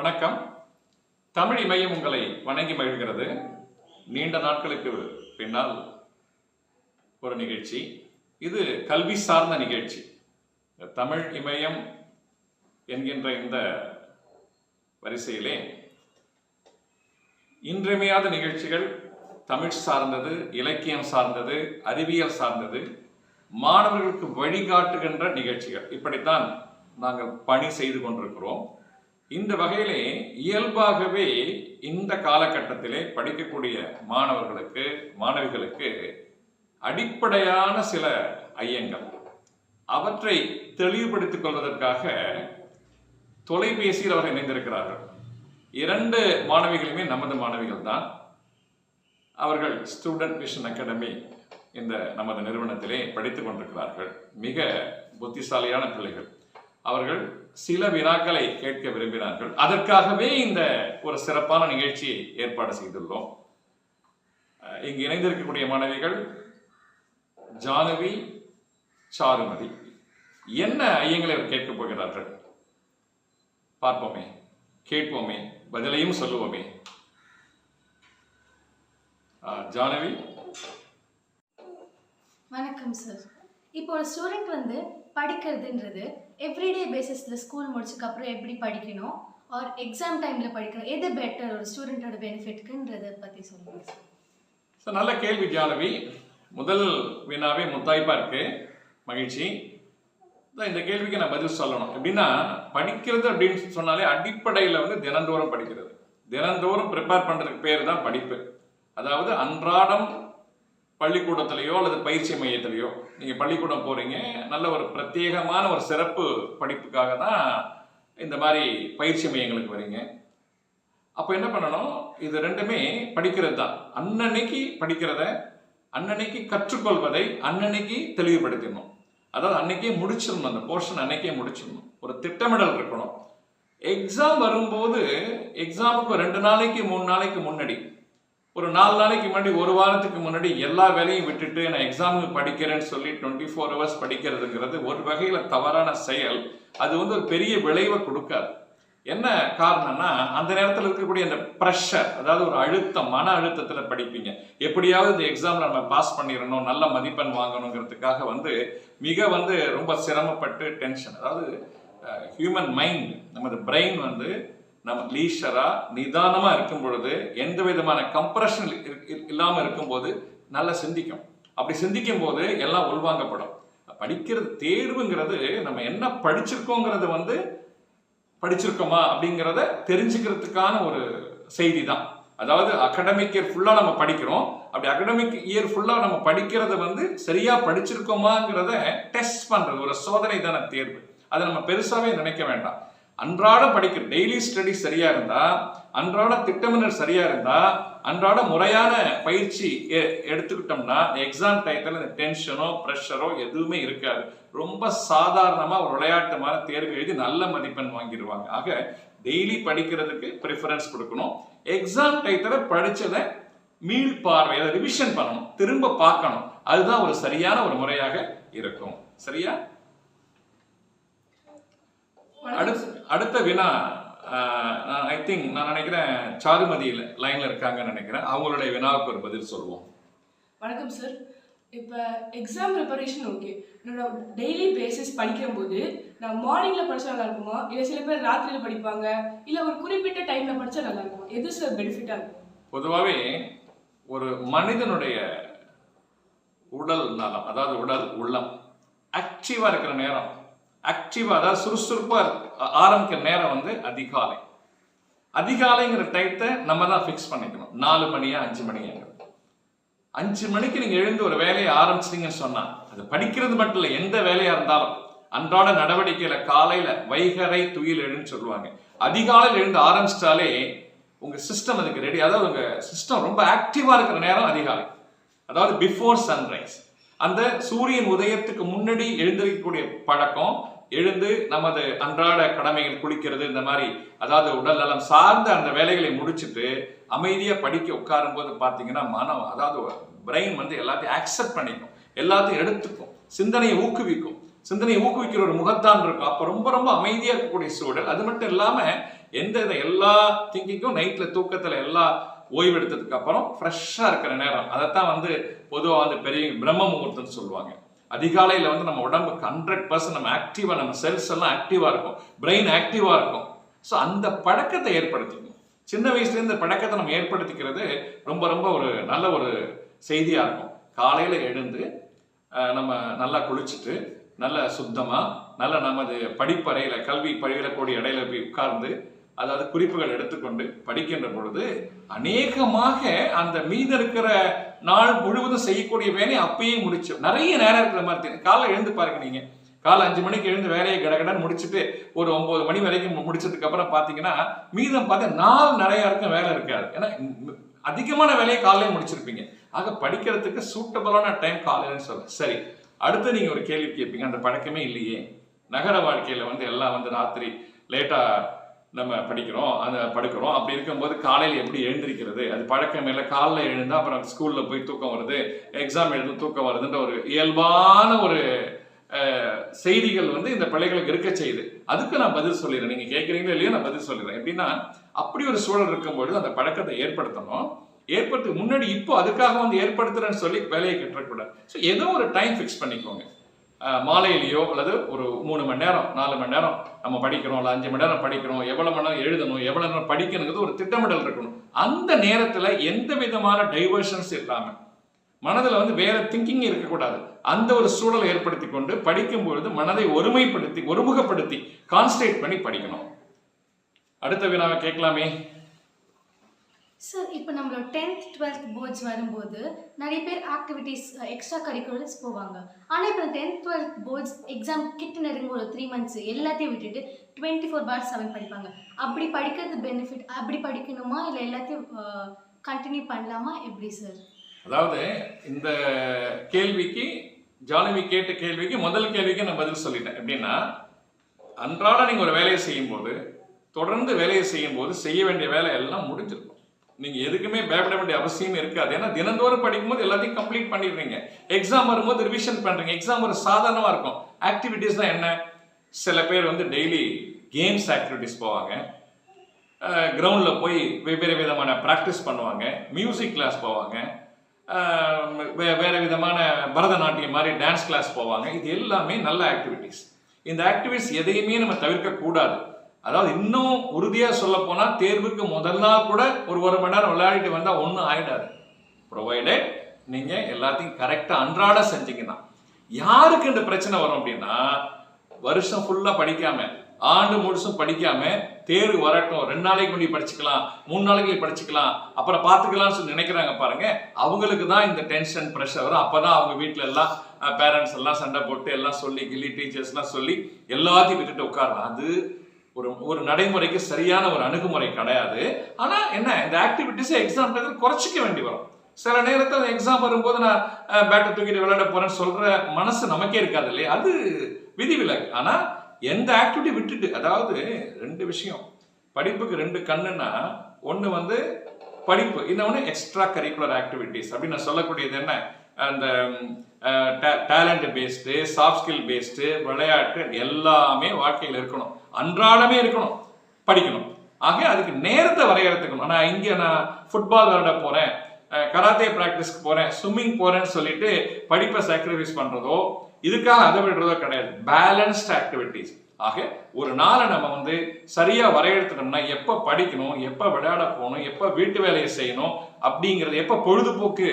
வணக்கம். தமிழ் இமயம் உங்களை வணங்கி மகிழ்கிறது. நீண்ட நாட்களுக்கு பின்னால் ஒரு நிகழ்ச்சி. இது கல்வி சார்ந்த நிகழ்ச்சி. தமிழ் இமயம் என்கின்ற இந்த வரிசையிலே இன்றியமையாத நிகழ்ச்சிகள் தமிழ் சார்ந்தது இலக்கியம் சார்ந்தது அறிவியல் சார்ந்தது மாணவர்களுக்கு வழிகாட்டுகின்ற நிகழ்ச்சிகள். இப்படித்தான் நாங்கள் பணி செய்து கொண்டிருக்கிறோம். இந்த வகையிலே இயல்பாகவே இந்த காலகட்டத்திலே படிக்கக்கூடிய மாணவர்களுக்கு மாணவிகளுக்கு அடிப்படையான சில ஐயங்கள். அவற்றை தெளிவுபடுத்திக் கொள்வதற்காக தொலைபேசியில் அவர்கள் இணைந்திருக்கிறார்கள். இரண்டு மாணவிகளுமே நமது மாணவிகள் தான். அவர்கள் ஸ்டூடெண்ட் மிஷன் அகாடமி இந்த நமது நிறுவனத்திலே படித்துக் கொண்டிருக்கிறார்கள். மிக புத்திசாலியான பிள்ளைகள். அவர்கள் சில வினாக்களை கேட்க விரும்பினார்கள். அதற்காகவே இந்த ஒரு சிறப்பான நிகழ்ச்சியை ஏற்பாடு செய்துள்ளோம். இங்கு இணைந்திருக்கக்கூடிய மாணவிகள் ஜானவி சாருமதி. என்ன ஐயங்களை அவர் கேட்கப் போகிறார்கள்? பார்ப்போமே கேட்போமே பதிலையும் சொல்லுவோமே. ஜானவி? வணக்கம் சார். இப்போ ஒரு ஸ்டூடெண்ட் வந்து படிக்கிறதுன்றது எவ்ரிடே பேசிஸில் ஸ்கூல் முடிச்சதுக்கப்புறம் எப்படி படிக்கணும்? ஆர் எக்ஸாம் டைமில் படிக்கணும். எது பெட்டர் ஒரு ஸ்டூடெண்ட்டோட பெனிஃபிட்க்குன்றதை பற்றி சொல்லுங்கள் சார் ஸோ நல்ல கேள்வி ஜானவி. முதல் வினாவே முத்தாய்ப்பாக இருக்குது மகிழ்ச்சி. தான் இந்த கேள்விக்கு நான் பதில் சொல்லணும். எப்படின்னா படிக்கிறது அப்படின்னு சொன்னாலே அடிப்படையில் வந்து தினந்தோறும் படிக்கிறது. தினந்தோறும் ப்ரிப்பேர் பண்ணுறதுக்கு பேர் தான் படிப்பு. அதாவது அன்றாடம் பள்ளிக்கூடத்திலேயோ அல்லது பயிற்சி மையத்திலையோ நீங்கள் பள்ளிக்கூடம் போகிறீங்க நல்ல ஒரு பிரத்யேகமான ஒரு சிறப்பு படிப்புக்காக தான் இந்த மாதிரி பயிற்சி மையங்களுக்கு வரீங்க. அப்போ என்ன பண்ணணும்? இது ரெண்டுமே படிக்கிறது தான். அன்னன்னைக்கு படிக்கிறத அன்னன்னைக்கு கற்றுக்கொள்வதை அன்னன்னைக்கு தெளிவுபடுத்திடணும். அதாவது அன்னைக்கே முடிச்சிடணும். அந்த போர்ஷன் அன்னைக்கே முடிச்சிடணும். ஒரு திட்டமிடல் இருக்கணும். எக்ஸாம் வரும்போது எக்ஸாமுக்கு ஒரு ரெண்டு நாளைக்கு மூணு நாளைக்கு முன்னாடி ஒரு நாலு நாளைக்கு முன்னாடி ஒரு வாரத்துக்கு முன்னாடி எல்லா வேலையும் விட்டுட்டு நான் எக்ஸாமுக்கு படிக்கிறேன்னு சொல்லி டுவெண்ட்டி ஃபோர் ஹவர்ஸ் படிக்கிறதுங்கிறது ஒரு வகையில் தவறான செயல். அது வந்து ஒரு பெரிய விளைவை கொடுக்காது. என்ன காரணம்னா அந்த நேரத்தில் இருக்கக்கூடிய அந்த ப்ரெஷர் அதாவது ஒரு அழுத்தம் மன அழுத்தத்தில் படிப்பீங்க. எப்படியாவது இந்த எக்ஸாமில் நம்ம பாஸ் பண்ணிடணும் நல்ல மதிப்பெண் வாங்கணுங்கிறதுக்காக வந்து மிக வந்து ரொம்ப சிரமப்பட்டு டென்ஷன் அதாவது ஹியூமன் மைண்ட் நமது பிரெயின் வந்து நம்ம லீஷரா நிதானமா இருக்கும் பொழுது எந்த விதமான கம்ப்ரெஷன் இல்லாம இருக்கும்போது நல்லா சிந்திக்கும். அப்படி சிந்திக்கும் போது எல்லாம் உள்வாங்கப்படும். படிக்கிறது தேர்வுங்கிறது நம்ம என்ன படிச்சிருக்கோங்கிறது வந்து படிச்சிருக்கோமா அப்படிங்கிறத தெரிஞ்சுக்கிறதுக்கான ஒரு செய்தி தான் அதாவது அகடமிக் இயர் ஃபுல்லாக நம்ம படிக்கிறோம். அப்படி அகடமிக் இயர் ஃபுல்லாக நம்ம படிக்கிறத வந்து சரியா படிச்சிருக்கோமாங்கிறத டெஸ்ட் பண்றது ஒரு சோதனை தானே தேர்வு. அதை நம்ம பெருசாவே நினைக்க வேண்டாம். அன்றாட படிக்கிற டெய்லி ஸ்டடி சரியா இருந்தா அன்றாட திட்டமிடல் சரியா இருந்தா அன்றாட முறையான பயிற்சி எ- எடுத்துக்கிட்டோம்னா எக்ஸாம் டயத்தில் இந்த டென்ஷனோ ப்ரெஷரோ எதுவுமே இருக்காது. ரொம்ப சாதாரணமா ஒரு விளையாட்டுமான தேர்வு எழுதி நல்ல மதிப்பெண் வாங்கிடுவாங்க ஆக டெய்லி படிக்கிறதுக்கு ப்ரிஃபரன்ஸ் கொடுக்கணும். எக்ஸாம் டயத்தில் படிச்சதை மீள் பார்வை ரிவிஷன் பண்ணணும். திரும்ப பார்க்கணும். அதுதான் ஒரு சரியான ஒரு முறையாக இருக்கும். சரியா? அடுத்த அடுத்த வினா ஐ திங்க் நான் நினைக்கிறேன் சாருமதி லைன்ல இருக்காங்கன்னு நினைக்கிறேன். அவங்களுடைய வினாவுக்கு ஒரு பதில் சொல்லுவோம். வணக்கம் சார் இப்போ எக்ஸாம் ப்ரிப்பரேஷன் ஓகே என்னோட டெய்லி பேசிஸ் படிக்கும்போது நான் மார்னிங்கில் படிச்சா நல்லா இருக்குமா? இல்லை சில பேர் ராத்திரியில் படிப்பாங்க? இல்லை ஒரு குறிப்பிட்ட டைமில் படிச்சா நல்லா இருக்குமா? எது சார் பெனிஃபிட்டாக இருக்கும்? பொதுவாகவே ஒரு மனிதனுடைய உடல் நலம் அதாவது உடல் உள்ளம் ஆக்டிவா இருக்கிற நேரம் ஆக்டிவாக அதாவது சுறுசுறுப்பாக ஆரம்பிக்கிற நேரம் வந்து அதிகாலை. அதிகாலைங்கிற டைத்தை நம்ம தான் ஃபிக்ஸ் பண்ணிக்கணும். நாலு மணியா அஞ்சு மணியா. அஞ்சு மணிக்கு நீங்கள் எழுந்து ஒரு வேலையை ஆரம்பிச்சிட்டீங்கன்னு சொன்னால் அது படிக்கிறது மட்டும் இல்லை எந்த வேலையாக இருந்தாலும் அன்றாட நடவடிக்கையில காலையில வைகரை துயில் எழுன்னு சொல்லுவாங்க. அதிகாலையில் எழுந்து ஆரம்பிச்சிட்டாலே உங்க சிஸ்டம் அதுக்கு ரெடி அதாவது உங்க சிஸ்டம் ரொம்ப ஆக்டிவா இருக்கிற நேரம் அதிகாலை. அதாவது பிஃபோர் சன்ரைஸ் அந்த சூரியன் உதயத்துக்கு முன்னாடி எழுந்திருக்கக்கூடிய பழக்கம் எழுந்து நமது அன்றாட கடமைகள் குளிக்கிறது இந்த மாதிரி அதாவது உடல் நலம் சார்ந்த அந்த வேலைகளை முடிச்சுட்டு அமைதியாக படிக்க உட்காரும் போது பார்த்தீங்கன்னா மனம் அதாவது பிரெயின் வந்து எல்லாத்தையும் அக்செப்ட் பண்ணிக்கும். எல்லாத்தையும் எடுத்துக்கும். சிந்தனையை ஊக்குவிக்கும். சிந்தனையை ஊக்குவிக்கிற ஒரு முகத்தான் இருக்கும். அப்போ ரொம்ப ரொம்ப அமைதியாக இருக்கக்கூடிய சூழல். அது மட்டும் இல்லாமல் எந்த எல்லா திங்கிங்கும் நைட்டில் தூக்கத்தில் எல்லா ஓய்வு எடுத்ததுக்கு அப்புறம் ஃப்ரெஷ்ஷாக இருக்கிற நேரம். அதைத்தான் வந்து பொதுவாக வந்து பெரிய பிரம்ம முகூர்த்தம்னு சொல்லுவாங்க. அதிகாலையில் வந்து நம்ம உடம்புக்கு ஹண்ட்ரட் பர்சன்ட் நம்ம ஆக்டிவாக நம்ம செல்ஸ் எல்லாம் ஆக்டிவாக இருக்கும். பிரெயின் ஆக்டிவாக இருக்கும். ஸோ அந்த பழக்கத்தை ஏற்படுத்திக்கணும். சின்ன வயசுலேருந்து பழக்கத்தை நம்ம ஏற்படுத்திக்கிறது ரொம்ப ரொம்ப ஒரு நல்ல ஒரு செய்தியாக இருக்கும். காலையில் எழுந்து நம்ம நல்லா குளிச்சுட்டு நல்ல சுத்தமாக நல்ல நமது படிப்பறையில் கல்வி பயிலக்கூடிய இடையில போய் உட்கார்ந்து அதாவது குறிப்புகள் எடுத்துக்கொண்டு படிக்கின்ற பொழுது அநேகமாக அந்த மீத இருக்கிற நாள் முழுவதும் செய்யக்கூடிய வேலையை அப்பயே முடிச்சோம். நிறைய நேரம் இருக்கிற மாதிரி தெரியும். காலைல எழுந்து பாருங்க நீங்க. காலை அஞ்சு மணிக்கு எழுந்து வேலையை கடகடன் முடிச்சுட்டு ஒரு ஒன்பது மணி வரைக்கும் முடிச்சதுக்கு அப்புறம் பாத்தீங்கன்னா மீதம் பார்த்தா நாள் நிறைய இருக்கும் வேலை இருக்காது. ஏன்னா அதிகமான வேலையை காலையில முடிச்சிருப்பீங்க. ஆக படிக்கிறதுக்கு சூட்டபிளான டைம் காலையிலன்னு சொல்ல சரி அடுத்து நீங்க ஒரு கேள்வி கேட்பீங்க. அந்த பழக்கமே இல்லையே. நகர வாழ்க்கையில வந்து எல்லாம் வந்து ராத்திரி லேட்டா நம்ம படிக்கிறோம் அந்த படுக்கிறோம். அப்படி இருக்கும்போது காலையில் எப்படி எழுந்திருக்கிறது? அது பழக்கம் இல்லை. காலைல எழுந்தா அப்புறம் ஸ்கூல்ல போய் தூக்கம் வருது. எக்ஸாம் எழுந்து தூக்கம் வருதுன்ற ஒரு இயல்பான ஒரு செய்திகள் வந்து இந்த பிள்ளைகளுக்கு இருக்க செய்யுது. அதுக்கு நான் பதில் சொல்லிடுறேன். நீங்க கேட்குறீங்களோ இல்லையோ நான் பதில் சொல்லிடுறேன். எப்படின்னா அப்படி ஒரு சூழல் இருக்கும்பொழுது அந்த பழக்கத்தை ஏற்படுத்தணும். ஏற்படுத்தி முன்னாடி இப்போ அதுக்காக வந்து ஏற்படுத்துறேன்னு சொல்லி வேலையை கட்டக்கூடாது ஸோ ஏதோ ஒரு டைம் ஃபிக்ஸ் பண்ணிக்கோங்க. மாலையிலேயோ அல்லது ஒரு மூணு மணி நேரம் நாலு மணி நேரம் நம்ம படிக்கிறோம் இல்லை அஞ்சு மணி நேரம் படிக்கிறோம் எவ்வளவு மணி நேரம் எழுதணும் எவ்வளவு நேரம் படிக்கணுங்கிறது ஒரு திட்டமிடல் இருக்கணும். அந்த நேரத்துல எந்த விதமான டைவர்ஷன்ஸ் இல்லாம மனதில் வந்து வேற திங்கிங் இருக்கக்கூடாது. அந்த ஒரு சூழலை ஏற்படுத்தி கொண்டு படிக்கும் பொழுது மனதை ஒருமைப்படுத்தி ஒருமுகப்படுத்தி கான்சன்ட்ரேட் பண்ணி படிக்கணும். அடுத்த வினாவை கேட்கலாமே. சார் இப்போ நம்மளோட டென்த் டுவெல்த் போர்ட்ஸ் வரும்போது நிறைய பேர் ஆக்டிவிட்டீஸ் எக்ஸ்ட்ரா கரிக்குலர்ஸ் போவாங்க. ஆனால் இப்போ டென்த் டுவெல்த் போர்ட்ஸ் எக்ஸாம் கிட்ட நெருங்க ஒரு த்ரீ மந்த்ஸ் எல்லாத்தையும் விட்டுட்டு டுவெண்ட்டி ஃபோர் பார் செவன் படிப்பாங்க. அப்படி படிக்கிறது பெனிஃபிட் அப்படி படிக்கணுமா? இல்லை எல்லாத்தையும் கண்டினியூ பண்ணலாமா? எப்படி சார் அதாவது இந்த கேள்விக்கு ஜானவி கேட்ட கேள்விக்கு முதல் கேள்விக்கு நான் பதில் சொல்லிட்டேன். எப்படின்னா அன்றாட நீங்கள் ஒரு வேலையை செய்யும்போது தொடர்ந்து வேலையை செய்யும்போது செய்ய வேண்டிய வேலை எல்லாம் முடிஞ்சிருக்கும். நீங்கள் எதுக்குமே பயப்பட வேண்டிய அவசியம் இருக்காது. ஏன்னா தினந்தோறும் படிக்கும்போது எல்லாத்தையும் கம்ப்ளீட் பண்ணிடுறீங்க எக்ஸாம் வரும்போது ரிவிஷன் பண்ணுறீங்க எக்ஸாம் ஒரு சாதாரணமாக இருக்கும். ஆக்டிவிட்டீஸ் தான் என்ன? சில பேர் வந்து டெய்லி கேம்ஸ் ஆக்டிவிட்டீஸ் போவாங்க. கிரவுண்டில் போய் வெவ்வேறு விதமான ப்ராக்டிஸ் பண்ணுவாங்க. மியூசிக் கிளாஸ் போவாங்க. வே- வேறு விதமான பரதநாட்டியம் மாதிரி டான்ஸ் கிளாஸ் போவாங்க. இது எல்லாமே நல்ல ஆக்டிவிட்டீஸ் இந்த ஆக்டிவிட்டிஸ் எதையுமே நம்ம தவிர்க்கக்கூடாது. அதாவது இன்னும் உறுதியாக சொல்ல போனால் தேர்வுக்கு முதல் நாள் கூட ஒரு ஒரு மணி நேரம் விளையாடிட்டு வந்தால் ஒன்றும் ஆகிடாது ப்ரொவைடட் நீங்கள் எல்லாத்தையும் கரெக்டாக அன்றாட செஞ்சீங்கன்னா. யாருக்கு இந்த பிரச்சனை வரும் அப்படின்னா வருஷம் ஃபுல்லாக படிக்காம ஆண்டு முழுசும் படிக்காம தேர்வு வரட்டும் ரெண்டு நாளைக்கு முன்னாடி படிச்சுக்கலாம் மூணு நாளைக்கு படிச்சுக்கலாம் அப்புறம் பார்த்துக்கலாம்னு சொல்லி நினைக்கிறாங்க பாருங்க அவங்களுக்கு தான் இந்த டென்ஷன் ப்ரெஷர் வரும். அப்பதான் அவங்க வீட்டில் எல்லாம் பேரண்ட்ஸ் எல்லாம் சண்டை போட்டு எல்லாம் சொல்லி கில்லி டீச்சர்ஸ்லாம் சொல்லி எல்லாத்தையும் விட்டுட்டு உட்காரலாம். அது ஒரு ஒரு நடைமுறைக்கு சரியான ஒரு அணுகுமுறை கிடையாது. ஆனால் என்ன இந்த ஆக்டிவிட்டிஸை எக்ஸாம் குறைச்சிக்க வேண்டி வரும். சில நேரத்தில் எக்ஸாம் வரும்போது நான் பேட்டை தூக்கிட்டு விளையாட போறேன்னு சொல்ற மனசு நமக்கே இருக்காது இல்லையா? அது விதிவிலக்கு. ஆனால் எந்த ஆக்டிவிட்டி விட்டுட்டு அதாவது ரெண்டு விஷயம். படிப்புக்கு ரெண்டு கண்ணுன்னா ஒன்று வந்து படிப்பு இன்னொன்று எக்ஸ்ட்ரா கரிக்குலர் ஆக்டிவிட்டீஸ் அப்படின்னு நான் சொல்லக்கூடியது என்ன? அந்த talent based soft skill based விளையாட்டு எல்லாமே வாழ்க்கையில் இருக்கணும். அன்றாடமே இருக்கணும் படிக்கணும். ஆக அதுக்கு நேரத்தை வரையறுத்துக்கணும். ஆனால் இங்கே நான் ஃபுட்பால் விளையாட போகிறேன் கராத்தே ப்ராக்டிஸ்க்கு போகிறேன் ஸ்விம்மிங் போகிறேன்னு சொல்லிட்டு படிப்பை சாக்ரிஃபைஸ் பண்ணுறதோ இதுக்காக அதை விடுறதோ கிடையாது. பேலன்ஸ்ட் ஆக்டிவிட்டீஸ் ஆக ஒரு நாளை நம்ம வந்து சரியா வரையெடுத்துட்டோம்னா எப்ப படிக்கணும் எப்ப விளையாட போகணும் எப்ப வீட்டு வேலையை செய்யணும் அப்படிங்கறது எப்ப பொழுதுபோக்கு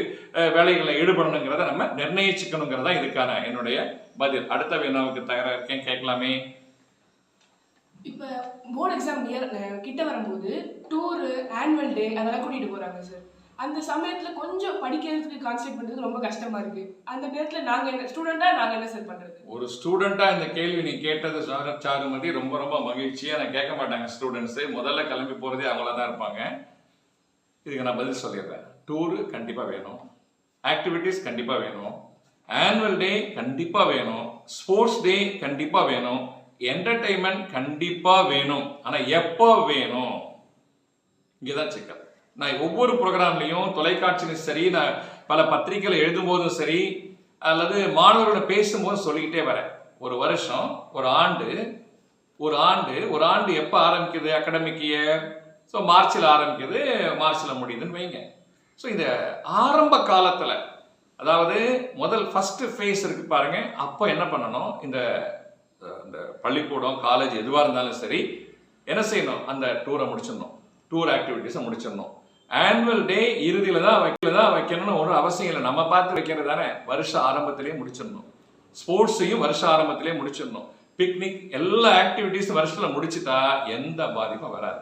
வேலைகளை ஈடுபடணுங்கிறத நம்ம நிர்ணயிச்சுக்கணுங்கிறதா இதுக்கான என்னுடைய பதில். அடுத்த வினாவுக்கு தயாராக இருக்கேன். கேட்கலாமே. இப்போ போர்டு எக்ஸாம் நியர் கிட்ட வரும்போது டூரு ஆனுவல் டே அதெல்லாம் கூட்டிகிட்டு போகிறாங்க சார் அந்த சமயத்தில் கொஞ்சம் படிக்கிறதுக்கு கான்சென்ட்ரேட் பண்ணுறது ரொம்ப கஷ்டமாக இருக்குது அந்த நேரத்தில் நாங்கள் என்ன ஸ்டூடெண்ட்டாக நாங்கள் என்ன சார் பண்ணுறது ஒரு ஸ்டூடெண்ட்டாக இந்த கேள்வி நீ கேட்டது சார சாருமதி ரொம்ப ரொம்ப மகிழ்ச்சியாக நான் கேட்க மாட்டாங்க ஸ்டூடெண்ட்ஸு முதல்ல கிளம்பி போகிறதே அவங்கள தான் இருப்பாங்க. இதுக்கு நான் பதில் சொல்லிடுறேன். டூரு கண்டிப்பாக வேணும். ஆக்டிவிட்டீஸ் கண்டிப்பாக வேணும். ஆனுவல் டே கண்டிப்பாக வேணும். ஸ்போர்ட்ஸ் டே கண்டிப்பாக வேணும். என்டர்டைன்மெண்ட் கண்டிப்பாக வேணும். ஆனால் எப்போ வேணும்? இங்கதான் சிக்கல். நான் ஒவ்வொரு ப்ரோக்ராம்லையும் தொலைக்காட்சியிலும் சரி நான் பல பத்திரிகைகள் எழுதும்போதும் சரி அல்லது மாணவர்களோட பேசும்போது சொல்லிக்கிட்டே வரேன். ஒரு வருஷம் ஒரு ஆண்டு ஒரு ஆண்டு ஒரு ஆண்டு எப்போ ஆரம்பிக்குது அகடமிக் இயர் ஸோ மார்ச்சில் ஆரம்பிக்குது மார்ச்சில் முடியுதுன்னு வைங்க. ஸோ இந்த ஆரம்ப காலத்தில் அதாவது முதல் ஃபஸ்ட்டு ஃபேஸ் இருக்கு பாருங்க அப்போ என்ன பண்ணணும்? இந்த இந்த பள்ளிக்கூடம் காலேஜ் எதுவாக இருந்தாலும் சரி என்ன செய்யணும்? அந்த டூரை முடிச்சிடணும். டூர் ஆக்டிவிட்டீஸை முடிச்சிடணும். ஆனுவல் டே இறுதியில் தான் வைக்கல தான் வைக்கணும்னு ஒரு அவசியம் இல்லை. நம்ம பார்த்து வைக்கிறது தானே. வருஷ ஆரம்பத்திலேயே முடிச்சிடணும். ஸ்போர்ட்ஸையும் வருஷ ஆரம்பத்திலே முடிச்சிடணும். பிக்னிக் எல்லா ஆக்டிவிட்டீஸும் வருஷத்தில் முடிச்சுட்டா எந்த பாதிப்பும் வராது.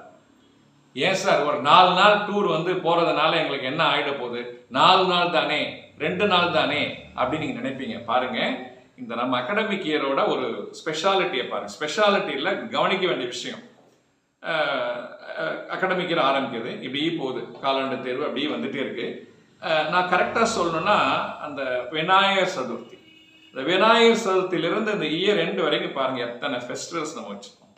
ஏன் சார்? ஒரு நாலு நாள் டூர் வந்து போகிறதுனால எங்களுக்கு என்ன ஆகிட போகுது? நாலு நாள் தானே ரெண்டு நாள் தானே அப்படின்னு நீங்கள் நினைப்பீங்க. பாருங்கள் இந்த நம்ம அகடமிக் இயரோட ஒரு ஸ்பெஷாலிட்டியை பாருங்க. ஸ்பெஷாலிட்டியில் கவனிக்க வேண்டிய விஷயம். அகடமிக் இயர் ஆரம்பிக்குது. இப்படியே போகுது. காலாண்டு தேர்வு அப்படியே வந்துட்டே இருக்கு. நான் கரெக்டாக சொல்லணும்னா அந்த விநாயகர் சதுர்த்தி. இந்த விநாயகர் சதுர்த்தியிலிருந்து இந்த இயர் ரெண்டு வரைக்கும் பாருங்க எத்தனை ஃபெஸ்டிவல்ஸ் நம்ம வச்சுருக்கோம்.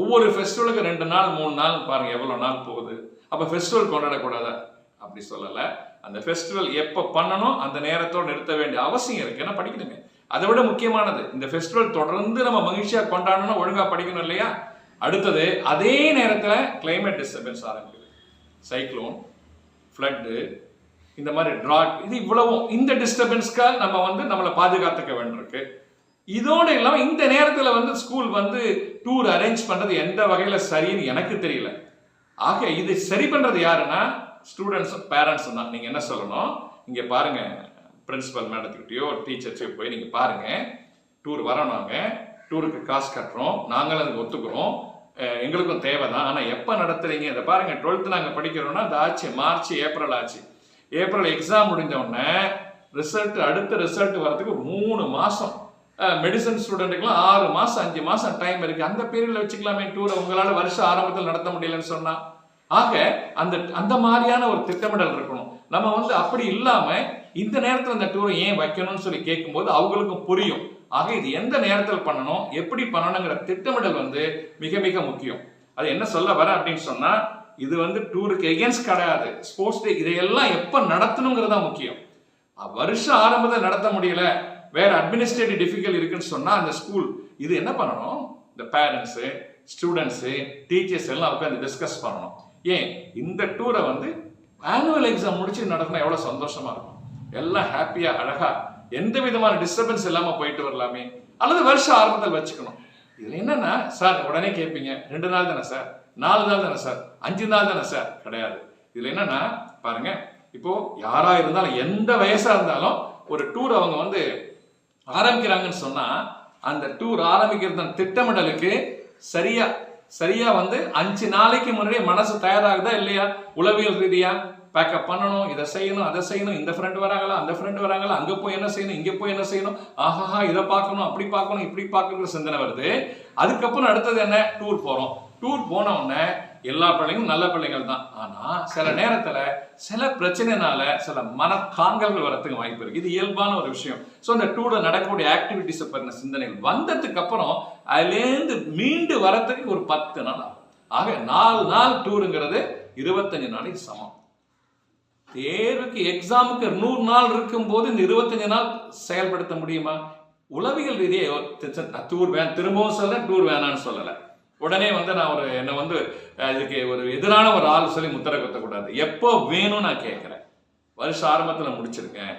ஒவ்வொரு ஃபெஸ்டிவலுக்கு ரெண்டு நாள் மூணு நாள் பாருங்க எவ்வளோ நாள் போகுது. அப்போ ஃபெஸ்டிவல் கொண்டாடக்கூடாதா? அப்படி சொல்லலை. அந்த ஃபெஸ்டிவல் எப்போ பண்ணணும் அந்த நேரத்தோடு நிறுத்த வேண்டிய அவசியம் இருக்கு. ஏன்னா படிக்கணுங்க அதை விட முக்கியமானது இந்த ஃபெஸ்டிவல் தொடர்ந்து நம்ம மகிழ்ச்சியாக கொண்டாடணும் ஒழுங்காக படிக்கணும் இல்லையா? அடுத்தது அதே நேரத்தில் கிளைமேட் டிஸ்டர்பன்ஸ் ஆரம்பிக்குது. சைக்ளோன் ஃப்ளட்டு இந்த மாதிரி ட்ராட் இது இவ்வளவும். இந்த டிஸ்டர்பன்ஸ்க்காக நம்ம வந்து நம்மளை பாதுகாத்துக்க வேண்டியிருக்கு. இதோடு இல்லாமல் இந்த நேரத்தில் வந்து ஸ்கூல் வந்து டூர் அரேஞ்ச் பண்ணுறது எந்த வகையில் சரின்னு எனக்கு தெரியல. ஆக இது சரி பண்ணுறது யாருன்னா ஸ்டூடெண்ட்ஸ் பேரண்ட்ஸ் தான். நீங்கள் என்ன சொல்லணும்? இங்கே பாருங்க. பிரின்சிபல் மேடத்துக்கிட்டயோ டீச்சர்ஸையோ போய் நீங்கள் பாருங்கள் டூர் வரோம் நாங்கள் டூருக்கு காசு கட்டுறோம். நாங்களும் அதுக்கு ஒத்துக்கிறோம். எங்களுக்கும் தேவை தான் ஆனால் எப்போ நடத்துகிறீங்க இதை பாருங்கள் டுவெல்த்து நாங்கள் படிக்கிறோன்னா அது ஆச்சு. மார்ச் ஏப்ரல் ஆச்சு. ஏப்ரல் எக்ஸாம் முடிஞ்சோடனே ரிசல்ட் அடுத்த ரிசல்ட் வரதுக்கு மூணு மாதம் மெடிசன் ஸ்டூடெண்ட்டுக்குலாம் ஆறு மாதம் அஞ்சு மாதம் டைம் இருக்குது அந்த பீரியடில் வச்சுக்கலாமே டூர் உங்களால் வருஷம் ஆரம்பத்தில் நடத்த முடியலன்னு சொன்னால் ஆக அந்த அந்த மாதிரியான ஒரு திட்டமிடல் இருக்கணும். நம்ம வந்து அப்படி இல்லாம இந்த நேரத்துல அந்த டூரை ஏன் வைக்கணும்னு சொல்லி கேட்கும்போது அவங்களுக்கும் புரியும். ஆக இது எந்த நேரத்தில் பண்ணணும் எப்படி பண்ணணுங்கிற திட்டமிடல் வந்து மிக மிக முக்கியம். அது என்ன சொல்ல வர அப்படின்னு சொன்னா இது வந்து டூருக்கு எகேன்ஸ்ட் கிடையாது. ஸ்போர்ட்ஸ் டே இதையெல்லாம் எப்ப நடத்தணுங்கிறது தான் முக்கியம் வருஷம் ஆரம்பத்தில் நடத்த முடியல. வேற அட்மினிஸ்ட்ரேட்டிவ் டிஃபிகல்ட் இருக்குன்னு சொன்னா அந்த ஸ்கூல் இது என்ன பண்ணணும்? இந்த பேரண்ட்ஸு ஸ்டூடெண்ட்ஸு டீச்சர்ஸ் எல்லாம் உட்காந்து டிஸ்கஸ் பண்ணணும். ஏன்? இந்த டூரை வந்து ஆனுவல் எக்ஸாம் முடிச்சு நடத்தினா எவ்வளோ சந்தோஷமா இருக்கும். எல்லாம் ஹாப்பியாக அழகாக எந்த விதமான டிஸ்டர்பன்ஸ் இல்லாமல் போயிட்டு வரலாமே. அல்லது வருஷம் ஆரம்பத்தில் வச்சுக்கணும். இதில் என்னன்னா சார் உடனே கேட்பீங்க ரெண்டு நாள் தானே சார் நாலு நாள் தானே சார் அஞ்சு நாள் தானே சார் கிடையாது. இதில் என்னன்னா பாருங்க இப்போ யாராக இருந்தாலும் எந்த வயசாக இருந்தாலும் ஒரு டூர் அவங்க வந்து ஆரம்பிக்கிறாங்கன்னு சொன்னால் அந்த டூர் ஆரம்பிக்கிறது திட்டமிடலுக்கு சரியாக சரியா வந்து அஞ்சு நாளைக்கு முன்னாடியே மனசு தயாராகுதா இல்லையா? உளவியல் ரீதியா பேக்கப் பண்ணணும் இதை செய்யணும் அதை செய்யணும் இந்த ஃப்ரெண்ட் வராங்களா அந்த ஃப்ரெண்ட் வராங்களா அங்கே போய் என்ன செய்யணும் இங்கே போய் என்ன செய்யணும்? ஆஹாஹா இதை பார்க்கணும் அப்படி பார்க்கணும் இப்படி பார்க்கணுங்கிற சிந்தனை வருது. அதுக்கப்புறம் அடுத்தது என்ன? டூர் போகிறோம் டூர் போன உடனே எல்லா பிள்ளைங்களும் நல்ல பிள்ளைகள் தான். ஆனால் சில நேரத்தில் சில பிரச்சனைனால சில மனக்காங்கல்கள் வரத்துக்கு வாய்ப்பு இருக்கு. இது இயல்பான ஒரு விஷயம். ஸோ இந்த டூர்ல நடக்கக்கூடிய ஆக்டிவிட்டிஸை பற்றின சிந்தனைகள் வந்ததுக்கு அப்புறம் அதுலேருந்து மீண்டு வரத்துக்கு ஒரு பத்து நாள் ஆகும். ஆக நாலு நாள் டூருங்கிறது இருபத்தஞ்சு நாளைக்கு சமம். தேர்வுக்கு எக்ஸாமுக்கு நூறு நாள் இருக்கும்போது இந்த இருபத்தஞ்சு நாள் செயல்படுத்த முடியுமா? உளவியல் ரீதியாக டூர் வேன் திரும்பவும் சொல்ல டூர் வேணான்னு சொல்லலை. உடனே வந்து நான் ஒரு என்னை வந்து இதுக்கு ஒரு எதிரான ஒரு ஆள் சொல்லி முத்திரை குத்தக்கூடாது. எப்போ வேணும்னு நான் கேட்குறேன். வருஷம் ஆரம்பத்தில் முடிச்சிருக்கேன்.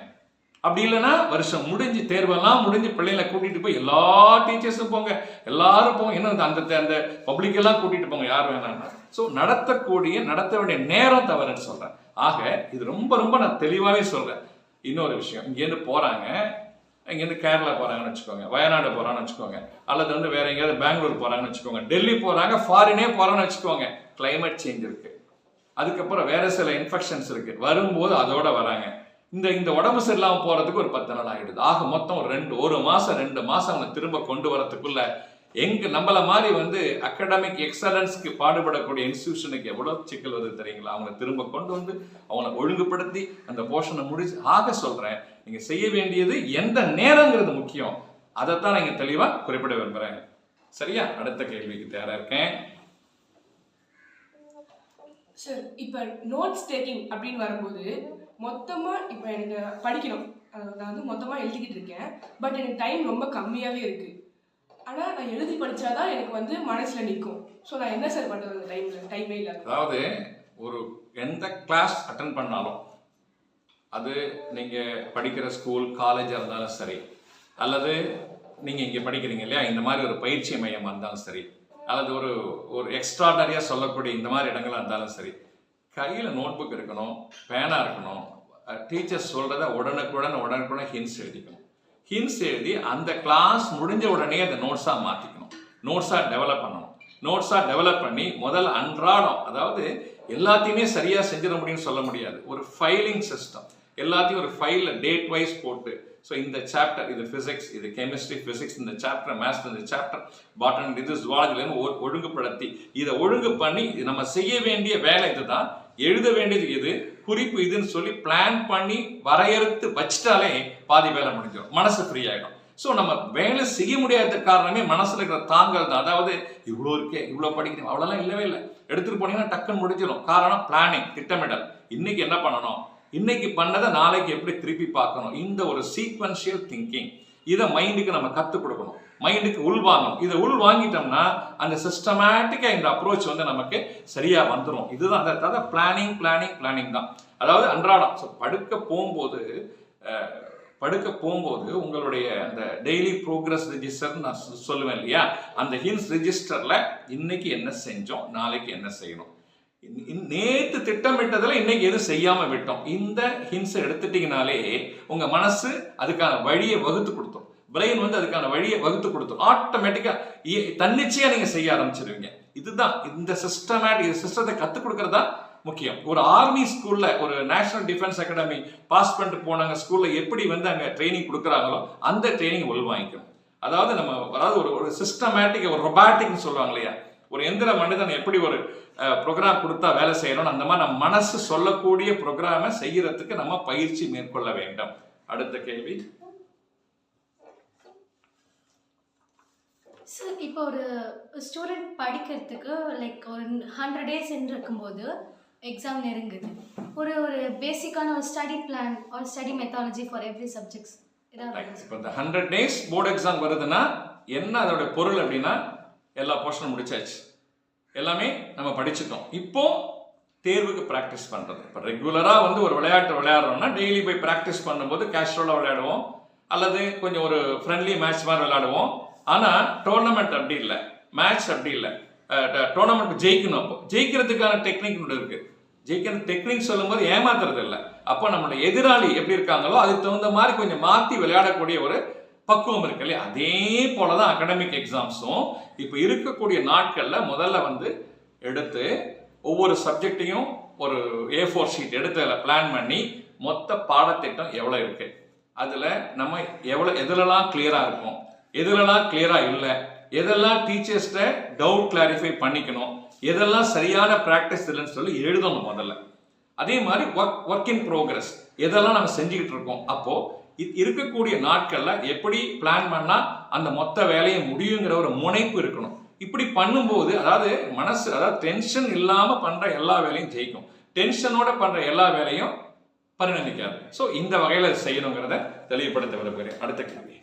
அப்படி இல்லைன்னா வருஷம் முடிஞ்சு தேர்வெல்லாம் முடிஞ்சு பிள்ளைகளை கூட்டிகிட்டு போய் எல்லா டீச்சர்ஸும் போங்க. எல்லாரும் போங்க. என்ன அந்த- அந்த அந்த பப்ளிக் எல்லாம் போங்க. யார் வேணாம்னா ஸோ நடத்தக்கூடிய நடத்த வேண்டிய நேரம் தவறுன்னு சொல்கிறேன் ஆக இது ரொம்ப ரொம்ப நான் தெளிவாகவே சொல்கிறேன் இன்னொரு விஷயம். இங்கேருந்து போகிறாங்க இங்கேருந்து கேரளா போகிறாங்கன்னு வச்சுக்கோங்க வயநாடு போகிறான்னு வச்சுக்கோங்க அல்லது வந்து வேற எங்கேயாவது பெங்களூர் போகிறாங்கன்னு வச்சுக்கோங்க டெல்லி போகிறாங்க ஃபாரினே போகிறான்னு வச்சுக்கோங்க கிளைமேட் சேஞ்ச் இருக்கு. அதுக்கப்புறம் வேற சில இன்ஃபெக்ஷன்ஸ் இருக்கு. வரும்போது அதோட வராங்க. இந்த இந்த உடம்பு சரியில்லாமல் போகிறதுக்கு ஒரு பத்து நாள் ஆகிடுது. ஆக மொத்தம் ரெண்டு ஒரு மாதம் ரெண்டு மாதம் அவங்க திரும்ப கொண்டு வரத்துக்குள்ளே எங்க நம்மள மாதிரி வந்து அகடமிக் எக்ஸலன்ஸ்க்கு பாடுபடக்கூடிய இன்ஸ்டியூஷனுக்கு எவ்வளவு சிக்கல் வருது தெரியுங்களா? அவங்களை திரும்ப கொண்டு வந்து அவங்கள ஒழுங்குபடுத்தி அந்த போர்ஷனை முடிச்சு ஆக சொல்றேன். நீங்க செய்ய வேண்டியது எந்த நேரங்கிறது முக்கியம். அதைத்தான் நீங்க தெளிவா குறிப்பிட விரும்புறேன். சரியா? அடுத்த கேள்விக்கு தயாரா இருக்கேன். சார் இப்போ நோட்ஸ் டேக்கிங் அப்படின்னு வரும்போது மொத்தமாக இப்போ எனக்கு படிக்கணும். நான் வந்து மொத்தமாக எழுதிக்கிட்டு இருக்கேன். பட் எனக்கு டைம் ரொம்ப கம்மியாகவே இருக்குது ஆனால் நான் எழுதி படித்தாதான் எனக்கு வந்து மனசில் நிற்கும் ஸோ நான் என்ன சார் பண்ணுறது டைமில் டைமே இல்லை அதாவது ஒரு எந்த கிளாஸ் அட்டன் பண்ணாலும் அது நீங்கள் படிக்கிற ஸ்கூல் காலேஜாக இருந்தாலும் சரி அல்லது நீங்கள் இங்கே படிக்கிறீங்க இல்லையா இந்த மாதிரி ஒரு பயிற்சி மையமாக இருந்தாலும் சரி அல்லது ஒரு ஒரு எக்ஸ்ட்ராடரியாக சொல்லக்கூடிய இந்த மாதிரி இடங்களாக இருந்தாலும் சரி கையில் நோட்புக் இருக்கணும் பேனா இருக்கணும் டீச்சர்ஸ் சொல்கிறத உடனுக்குடன் உடனுக்குடன் ஹின்ஸ் எழுதிக்கணும். ஹின்ஸ் எழுதி அந்த கிளாஸ் முடிஞ்ச உடனே அந்த நோட்ஸாக மாற்றிக்கணும் நோட்ஸாக டெவலப் பண்ணணும். நோட்ஸாக டெவலப் பண்ணி முதல் அன்றாடம் அதாவது எல்லாத்தையுமே சரியாக செஞ்சிட முடியும்னு சொல்ல முடியாது. ஒரு ஃபைலிங் சிஸ்டம் எல்லாத்தையும் ஒரு ஃபைலில் டேட் வைஸ் போட்டு ஸோ இந்த சாப்டர் இது ஃபிசிக்ஸ் இது கெமிஸ்ட்ரி ஃபிசிக்ஸ் இந்த சாப்டர் மேத்ஸ் இந்த சாப்டர் பாட்டன் இது ஜுவாலஜிலேருந்து ஒழுங்குபடுத்தி இதை ஒழுங்கு பண்ணி நம்ம செய்ய வேண்டிய வேலை இதுதான். எழுத வேண்டியது இது குறிப்பு இதுன்னு சொல்லி பிளான் பண்ணி வரையறுத்து வச்சிட்டாலே பாதி வேலை முடிஞ்சிடும். மனசு ஃப்ரீ ஆகிடும் ஸோ நம்ம வேலை செய்ய முடியாத காரணமே மனசில் இருக்கிற தாங்கள் தான். அதாவது இவ்வளோ இருக்கே இவ்வளோ படிக்கிறேன் அவ்வளோலாம் இல்லவே இல்லை. எடுத்துகிட்டு போனீங்கன்னா டக்குன்னு முடிஞ்சிடும். காரணம் பிளானிங் திட்டமிடல். இன்னைக்கு என்ன பண்ணணும்? இன்னைக்கு பண்ணதை நாளைக்கு எப்படி திருப்பி பார்க்கணும்? இந்த ஒரு சீக்வன்ஷியல் திங்கிங் இதை மைண்டுக்கு நம்ம கற்றுக் கொடுக்கணும். மைண்டுக்கு உள்வாங்கணும். இதை உள் வாங்கிட்டோம்னா அந்த சிஸ்டமேட்டிக்காக இந்த அப்ரோச் வந்து நமக்கு சரியாக வந்துடும் இதுதான் தவிர பிளானிங் பிளானிங் பிளானிங் தான். அதாவது அன்றாடம் ஸோ படுக்க போகும்போது படுக்க போகும்போது உங்களுடைய அந்த டெய்லி ப்ரோக்ரஸ் ரெஜிஸ்டர் நான் சொ- சொல்லுவேன் இல்லையா? அந்த ஹின்ஸ் ரெஜிஸ்டரில் இன்னைக்கு என்ன செஞ்சோம் நாளைக்கு என்ன செய்யணும். நேற்று திட்டமிட்டதில் இன்னைக்கு எதுவும் செய்யாமல் விட்டோம். இந்த ஹின்ஸை எடுத்துட்டீங்கனாலே உங்கள் மனசு அதுக்கான வழியை வகுத்து கொடுத்தோம் பிரெயின் வந்து அதுக்கான வழியை வகுத்து கொடுத்தோம். ஆட்டோமேட்டிக்காக தன்னிச்சையாக நீங்கள் செய்ய ஆரம்பிச்சிருவீங்க. இதுதான் இந்த சிஸ்டமேட்டிக் சிஸ்டத்தை கற்றுக் கொடுக்கறது தான் முக்கியம். ஒரு ஆர்மி ஸ்கூல்ல ஒரு நேஷனல் டிஃபென்ஸ் அகாடமி பாஸ் பண்ணிட்டு போனாங்க ஸ்கூல்ல எப்படி வந்து அங்கே ட்ரைனிங் கொடுக்குறாங்களோ அந்த ட்ரைனிங் உள்வாங்கிக்கணும் அதாவது நம்ம அதாவது ஒரு ஒரு சிஸ்டமேட்டிக் ஒரு ரொபாட்டிக்னு சொல்லுவாங்க இல்லையா? ஒரு எந்திர மனிதன் எப்படி ஒரு ப்ரோக்ராம் கொடுத்தா வேலை செய்யணும்னு அந்த மாதிரி நம்ம மனசு சொல்லக்கூடிய ப்ரோக்ராமை செய்யறதுக்கு நம்ம பயிற்சி மேற்கொள்ள வேண்டும். அடுத்த கேள்வி. சார் இப்போ ஒரு ஸ்டூடெண்ட் படிக்கிறதுக்கு லைக் ஒரு ஹண்ட்ரட் டேஸ் இருக்கும்போது எக்ஸாம் நெருங்குது. ஒரு ஒரு பேசிக்கான ஒரு ஸ்டடி பிளான் ஒரு study methodology for every subjects இப்போ இந்த ஹண்ட்ரட் டேஸ் போர்டு எக்ஸாம் வருதுன்னா என்ன அதோட பொருள் அப்படின்னா எல்லா போர்ஷனும் முடிச்சாச்சு. எல்லாமே நம்ம படிச்சுட்டோம். இப்போ தேர்வுக்கு ப்ராக்டிஸ் பண்ணுறது இப்போ ரெகுலராக வந்து ஒரு விளையாட்டு விளையாடுறோம்னா டெய்லி போய் ப்ராக்டிஸ் பண்ணும்போது கேஷுவலாக விளையாடுவோம். அல்லது கொஞ்சம் ஒரு ஃப்ரெண்ட்லி மேட்ச் மாதிரி விளையாடுவோம். ஆனால் டோர்னமெண்ட் அப்படி இல்லை. மேட்ச் அப்படி இல்லை. டோர்னமெண்ட் ஜெயிக்கணும் அப்போ. ஜெயிக்கிறதுக்கான டெக்னிக் ஒன்று இருக்குது ஜெயிக்கிற டெக்னிக் சொல்லும்போது ஏமாத்துறது இல்லை. அப்போ நம்மளோட எதிராளி எப்படி இருக்காங்களோ அதுக்கு தகுந்த மாதிரி கொஞ்சம் மாற்றி விளையாடக்கூடிய ஒரு பக்குவம் இருக்கு இல்லையா? அதே போல தான் அகடமிக் எக்ஸாம்ஸும் இப்போ இருக்கக்கூடிய நாட்களில் முதல்ல வந்து எடுத்து ஒவ்வொரு சப்ஜெக்டையும் ஒரு ஏ ஃபோர் ஷீட் எடுத்து அதில் பிளான் பண்ணி மொத்த பாடத்திட்டம் எவ்வளோ இருக்குது அதில் நம்ம எவ்வளோ எதுலலாம் கிளியராக இருக்கும்? எதுலலாம் கிளியராக இல்லை எதெல்லாம் டீச்சர்ஸ்ட டவுட் கிளாரிஃபை பண்ணிக்கணும் எதெல்லாம் சரியான ப்ராக்டிஸ் இல்லைன்னு சொல்லி எழுதணும் முதல்ல. அதே மாதிரி ஒர்க் ஒர்க் இன் ப்ரோக்ரஸ் எதெல்லாம் நம்ம செஞ்சுக்கிட்டு இருக்கோம் அப்போது இருக்கக்கூடிய நாட்களில் எப்படி பிளான் பண்ணால் அந்த மொத்த வேலையை முடியுங்கிற ஒரு முனைப்பு இருக்கணும். இப்படி பண்ணும்போது அதாவது மனசு அதாவது டென்ஷன் இல்லாமல் பண்ணுற எல்லா வேலையும் ஜெயிக்கும். டென்ஷனோட பண்ணுற எல்லா வேலையும் பரிணமிக்காது. ஸோ இந்த வகையில் செய்யணுங்கிறத தெளிவுபடுத்த விரும்புகிறேன். அடுத்த கேள்வி.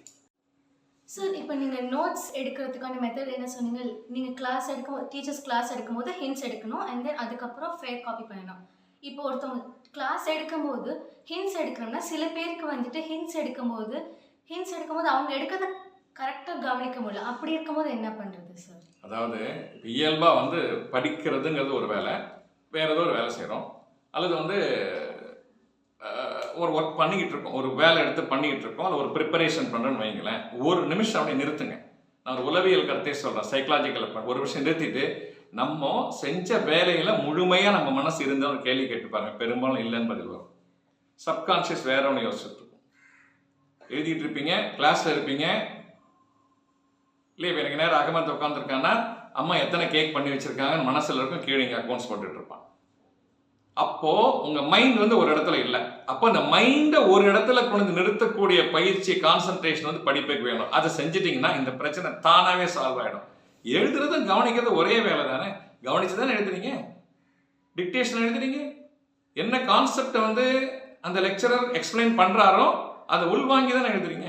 சார் இப்போ நீங்கள் நோட்ஸ் எடுக்கிறதுக்கான மெத்தட் என்ன சொன்னீங்க? நீங்கள் கிளாஸ் எடுக்கும் டீச்சர்ஸ் கிளாஸ் எடுக்கும்போது ஹிண்ட்ஸ் எடுக்கணும் அண்ட் தென் அதுக்கப்புறம் ஃபேர் காப்பி பண்ணணும். இப்போ ஒருத்தவங்க கிளாஸ் எடுக்கும்போது ஹிண்ட்ஸ் எடுக்கிறோம்னா சில பேருக்கு வந்துட்டு ஹிண்ட்ஸ் எடுக்கும்போது ஹிண்ட்ஸ் எடுக்கும்போது அவங்க எடுக்கிறத கரெக்டாக கவனிக்க முடியல. அப்படி இருக்கும்போது என்ன பண்ணுறது சார் அதாவது இயல்பாக வந்து படிக்கிறதுங்கிறது ஒரு வேலை வேறு ஏதோ ஒரு வேலை செய்கிறோம் அல்லது வந்து ஒரு ஒர்க் பண்ணிக்கிட்டு இருக்கோம் ஒரு வேலை எடுத்து பண்ணிக்கிட்டு இருக்கோம் அது ஒரு ப்ரிப்பரேஷன் பண்ணுறேன்னு வைங்களேன் ஒரு நிமிஷம் அப்படியே நிறுத்துங்க. நான் ஒரு உளவியல் கருத்தே சொல்கிறேன் சைக்கலாஜிக்கல் ஒரு விஷயம் நிறுத்திட்டு நம்ம செஞ்ச வேலையில் முழுமையாக நம்ம மனசு இருந்தால் ஒரு கேள்வி கேட்டு பாருங்க. பெரும்பாலும் இல்லைன்னு பதில் வரும். சப்கான்ஷியஸ் வேற ஒன்று யோசிச்சுட்டு இருக்கும். எழுதிட்டு இருப்பீங்க கிளாஸ்ல இருப்பீங்க. இல்லையா இப்ப எனக்கு நேரம் அகமத்து உட்காந்துருக்காங்கன்னா அம்மா எத்தனை கேக் பண்ணி வச்சிருக்காங்கன்னு மனசில் இருக்கும். கீழே இங்கே அக்கௌண்ட்ஸ் போட்டுட்டு இருப்பான். அப்போ உங்க மைண்ட் வந்து ஒரு இடத்துல இல்லை. அப்போ அந்த மைண்டை ஒரு இடத்துல கொண்டு வந்து நிறுத்தக்கூடிய பயிற்சி கான்சென்ட்ரேஷன் வந்து படிப்புக்கு வேணும். அதை செஞ்சிட்டிங்கன்னா இந்த பிரச்சனை தானாகவே சால்வ் ஆகிடும் எழுதுறதும் கவனிக்கிறது ஒரே வேலை தானே? கவனிச்சு தானே எழுதுறீங்க? டிக்டேஷன் எழுதுறீங்க? என்ன கான்செப்டை வந்து அந்த லெக்சரர் எக்ஸ்பிளைன் பண்ணுறாரோ அதை உள்வாங்கி தானே எழுதுறீங்க?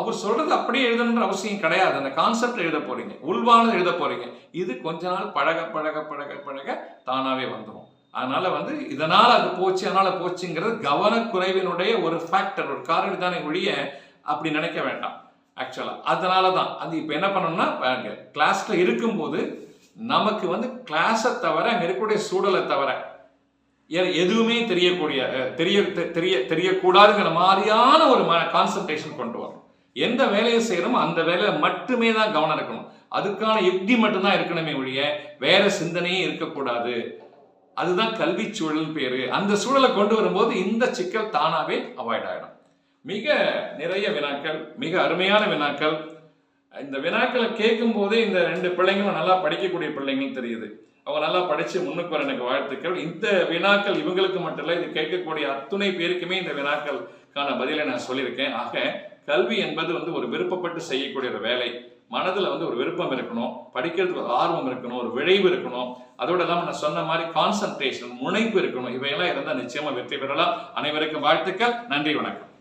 அவர் சொல்றது அப்படியே எழுதணுன்ற அவசியம் கிடையாது. அந்த கான்செப்ட் எழுத போறீங்க. உள்வானது எழுத போறீங்க. இது கொஞ்ச நாள் பழக பழக பழக பழக தானாவே வந்துடும் அதனால வந்து இதனால் அது போச்சு அதனால் போச்சுங்கிறது கவனக்குறைவினுடைய ஒரு ஃபேக்டர் ஒரு காரணம் தானே ஒழிய அப்படி நினைக்க வேண்டாம் ஆக்சுவலாக அதனால தான் அது இப்போ என்ன பண்ணணும்னா கிளாஸில் இருக்கும்போது நமக்கு வந்து கிளாஸை தவிர அங்கே இருக்கக்கூடிய சூழலை தவிர எதுவுமே தெரியக்கூடிய தெரிய தெ- தெரிய தெரியக்கூடாதுங்கிற மாதிரியான ஒரு கான்சன்ட்ரேஷன் கொண்டு வரும் எந்த வேலையை செய்யறோமோ அந்த வேலையை மட்டுமே தான் கவனம் இருக்கணும். அதுக்கான யுக்தி மட்டும்தான் இருக்கணுமே ஒழிய வேற சிந்தனையே இருக்கக்கூடாது. அதுதான் கல்வி சூழல் பேரு. அந்த சூழலை கொண்டு வரும்போது இந்த சிக்கல் தானாவே அவாய்ட் ஆகிடும் மிக நிறைய வினாக்கள் மிக அருமையான வினாக்கள். இந்த வினாக்களை கேட்கும் போதே இந்த ரெண்டு பிள்ளைங்களும் நல்லா படிக்கக்கூடிய பிள்ளைங்களும் தெரியுது. அவங்க நல்லா படிச்சு முன்னுக்கு வர எனக்கு வாழ்த்துக்கள். இந்த வினாக்கள் இவங்களுக்கு மட்டும் இல்லை இது கேட்கக்கூடிய அத்துணை பேருக்குமே இந்த வினாக்களுக்கான பதிலை நான் சொல்லியிருக்கேன். ஆக கல்வி என்பது வந்து ஒரு விருப்பப்பட்டு செய்யக்கூடிய ஒரு வேலை. மனதில் வந்து ஒரு விருப்பம் இருக்கணும் படிக்கிறதுக்கு ஒரு ஆர்வம் இருக்கணும் ஒரு விழைவு இருக்கணும். அதோட இல்லாமல் நான் சொன்ன மாதிரி கான்சன்ட்ரேஷன் முனைப்பு இருக்கணும். இவையெல்லாம் இருந்தால் நிச்சயமாக வெற்றி பெறலாம். அனைவருக்கும் வாழ்த்துக்கள். நன்றி வணக்கம்.